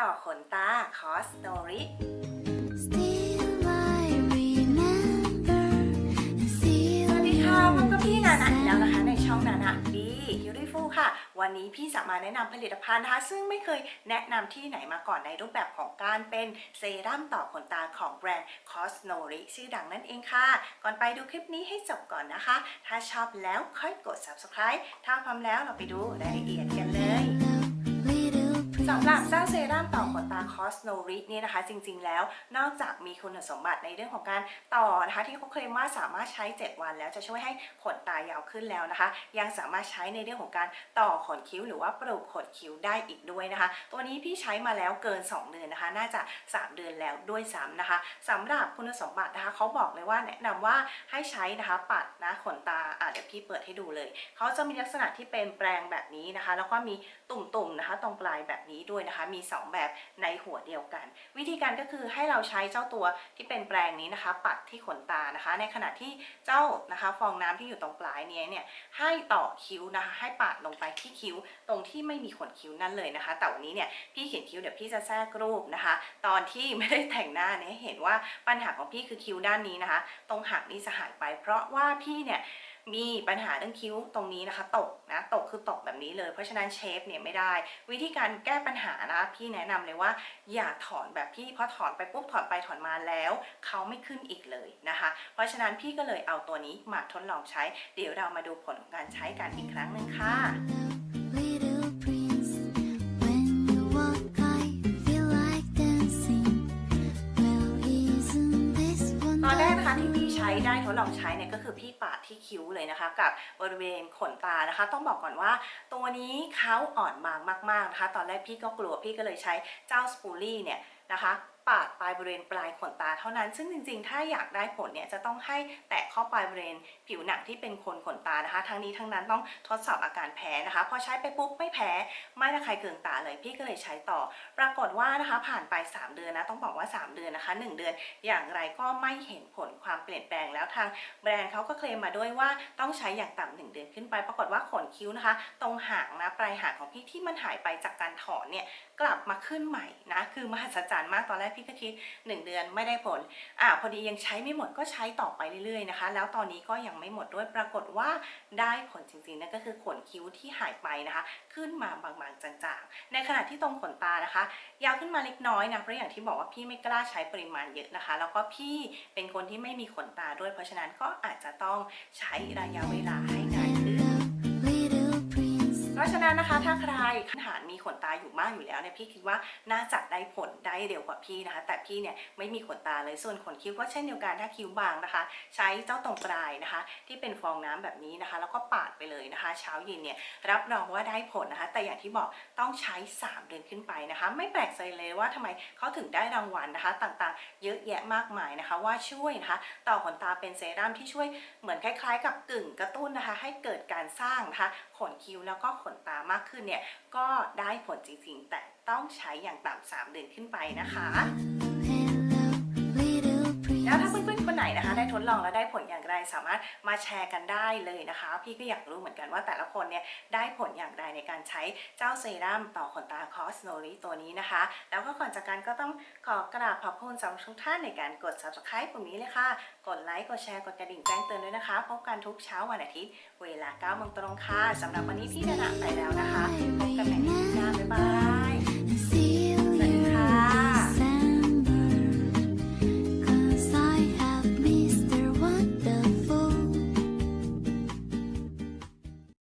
ต่อขนตาคอสโนริ Still I remember and ส still วัสดีค่ะพบกับพี่นานะอีกแล้วนะคะในช่องนานะดีฮิวรี่ฟูค่ะ วันนี้พี่จะมาแนะนำผลิตภัณฑ์นะคะซึ่งไม่เคยแนะนำที่ไหนมาก่อนในรูปแบบของการเป็นเซรั่มต่อขนตาของแบรนด์ Cosnori ชื่อดังนั่นเองค่ะ ก่อนไปดูคลิปนี้ให้จบก่อนนะคะ ถ้าชอบแล้วค่อยกด subscribe ถ้าพร้อมแล้วเราไปดูรายละเอียดกันเลย little สำหรับเจ้าเซรั่มต่อขนตาคอสโนริเนี่ยนะคะ จริงๆแล้วนอกจากมีคุณสมบัติในเรื่องของการต่อนะคะ ที่เขาเคลมว่าสามารถใช้ 7 วันแล้วจะช่วยให้ขนตายาวขึ้นแล้วนะคะ ยังสามารถใช้ในเรื่องของการต่อขนคิ้ว หรือว่าปลูกขนคิ้วได้อีกด้วยนะคะ ตัวนี้พี่ใช้มาแล้วเกิน 2 เดือนนะคะ น่าจะ 3 เดือนแล้วด้วยซ้ำนะคะสำหรับคุณสมบัตินะคะเขาบอกเลยว่าแนะนำว่าให้ใช้นะคะปัดนะขนตาอะเดี๋ยวพี่เปิดให้ดูเลยเขาจะมีลักษณะที่เป็นแปรงแบบนี้นะคะ แล้วก็มีตุ่มๆนะคะ ตรงปลายแบบนี้ด้วยนะคะ มี 2 แบบในหัวเดียวกัน วิธีการก็คือให้เราใช้เจ้าตัวที่เป็นแปรงนี้นะคะ ปัดที่ขนตานะคะ ในขณะที่เจ้านะคะฟองน้ำที่อยู่ตรงปลายนี้เนี่ยให้ต่อคิ้วนะคะ ให้ปาดลงไปที่คิ้วตรงที่ไม่มีขนคิ้วนั่นเลยนะคะ แต่วันนี้เนี่ยพี่เขียนคิ้วเดี๋ยวพี่จะแทรกรูปนะคะ ตอนที่ไม่ได้แต่งหน้าเนี่ยเห็นว่าปัญหาของพี่คือคิ้วด้านนี้นะคะ ตรงหักนี่จะหายไป เพราะว่าพี่เนี่ย มีปัญหาเรื่องคิ้วตรงนี้นะคะ ตกนะตกคือตกแบบนี้เลย เพราะฉะนั้นเชฟเนี่ยไม่ได้ วิธีการแก้ปัญหานะพี่แนะนำเลยว่า อย่าถอนแบบพี่พอถอนไปปุ๊บถอนไปถอนมาแล้วเขาไม่ขึ้นอีกเลยนะคะ เพราะฉะนั้นพี่ก็เลยเอาตัวนี้มาทดลองใช้ เดี๋ยวเรามาดูผลของการใช้กันอีกครั้งหนึ่งค่ะ ช้ได้ทดลองใช้เนี่ยก็คือพี่ปาดที่คิ้วเลยนะคะ กับบริเวณขนตานะคะ ต้องบอกก่อนว่า ตัวนี้เขาอ่อนบางมากๆนะคะ ตอนแรกพี่ก็กลัวพี่ก็เลยใช้เจ้าสปูลี่เนี่ยนะคะ ปาดปลายบริเวณปลายขนตาเท่านั้น ซึ่งจริงๆ ถ้าอยากได้ผลเนี่ยจะต้องให้แตะเข้าปลายบริเวณผิวหนังที่เป็นคนขนตานะคะ ทั้งนี้ทั้งนั้นต้องทดสอบอาการแพ้นะคะ พอใช้ไปปุ๊บไม่แพ้ ไม่ระคายเคืองตาเลยพี่ก็เลยใช้ต่อ ปรากฏว่านะคะผ่านไป 3 เดือนนะต้องบอกว่า 3 เดือนนะคะ 1 เดือน อย่างไรก็ไม่เห็นผลความเปลี่ยนแปลงแล้วทางแบรนด์เขาก็เคลมมาด้วยว่าต้องใช้อย่างต่ำหนึ่งเดือนขึ้นไป ปรากฏว่าขนคิ้วนะคะ ตรงหางนะปลายหางของพี่ที่มันหายไปจากการถอนเนี่ยกลับมาขึ้นใหม่นะคือมหัศจรรย์มากตอนแรกพี่ก็คิด 1 เดือนไม่ได้ผลอ่าพอดียังใช้ไม่หมดก็ใช้ต่อไปเรื่อยๆนะคะ แล้วตอนนี้ก็ยังไม่หมดด้วยปรากฏว่าได้ผลจริงๆนั่นก็คือขนคิ้วที่หายไปนะคะ ขึ้นมาบางๆจางๆ ในขณะที่ตรงขนตานะคะ ยาวขึ้นมาเล็กน้อยนะเพราะอย่างที่บอกว่าพี่ไม่กล้าใช้ปริมาณเยอะนะคะ แล้วก็พี่เป็นคนที่ไม่มีขนตาด้วยเพราะฉะนั้นก็อาจจะต้องใช้ระยะเวลาให้นานขึ้น เพราะฉะนั้นนะคะ ถ้าใครขนาดมีขนตาอยู่มากอยู่แล้วเนี่ยพี่คิดว่าน่าจะได้ผลได้เร็วกว่าพี่นะคะ แต่พี่เนี่ยไม่มีขนตาเลยส่วนขนคิ้วก็เช่นเดียวกันถ้าคิ้วบางนะคะ ใช้เจ้าตรงปลายนะคะ ที่เป็นฟองน้ำแบบนี้นะคะ แล้วก็ปาดไปเลยนะคะ เช้าเย็นเนี่ยรับรองว่าได้ผลนะคะ แต่อย่างที่บอกต้องใช้ 3 เดือนขึ้นไปนะคะ ไม่แปลกใจเลยว่าทำไมเขาถึงได้รางวัลนะคะ ต่างๆ เยอะแยะมากมายนะคะ ว่าช่วยนะคะต่อขนตาเป็นเซรั่มที่ช่วยเหมือนคล้าย ๆ กับกึ่งกระตุ้นนะคะ ให้เกิดการสร้างนะคะขนคิ้วแล้วก็ขนตามากขึ้นเนี่ยก็ได้ผลจริงๆ แต่ต้องใช้อย่างต่ำสามเดือนขึ้นไปนะคะ แล้วถ้าเพื่อนๆคนไหนนะคะ ได้ทดลองแล้วได้ผลอย่างไรสามารถมาแชร์กันได้เลยนะคะ พี่ก็อยากรู้เหมือนกันว่าแต่ละคนเนี่ยได้ผลอย่างไรในการใช้เจ้าเซรั่มต่อขนตาคอสโนริตัวนี้นะคะ แล้วก็ก่อนจากกันก็ต้องขอกราบขอบคุณสำหรับทุกท่านในการกด subscribe ปุ่มนี้เลยค่ะ กดไลค์กดแชร์กดกระดิ่งแจ้งเตือนด้วยนะคะ พบกันทุกเช้าวันอาทิตย์ เวลา9โมงตรงค่ะสำหรับวันนี้พี่ดานะไปแล้วนะคะพบกันใหม่ในคลิปหน้าบ๊ายบาย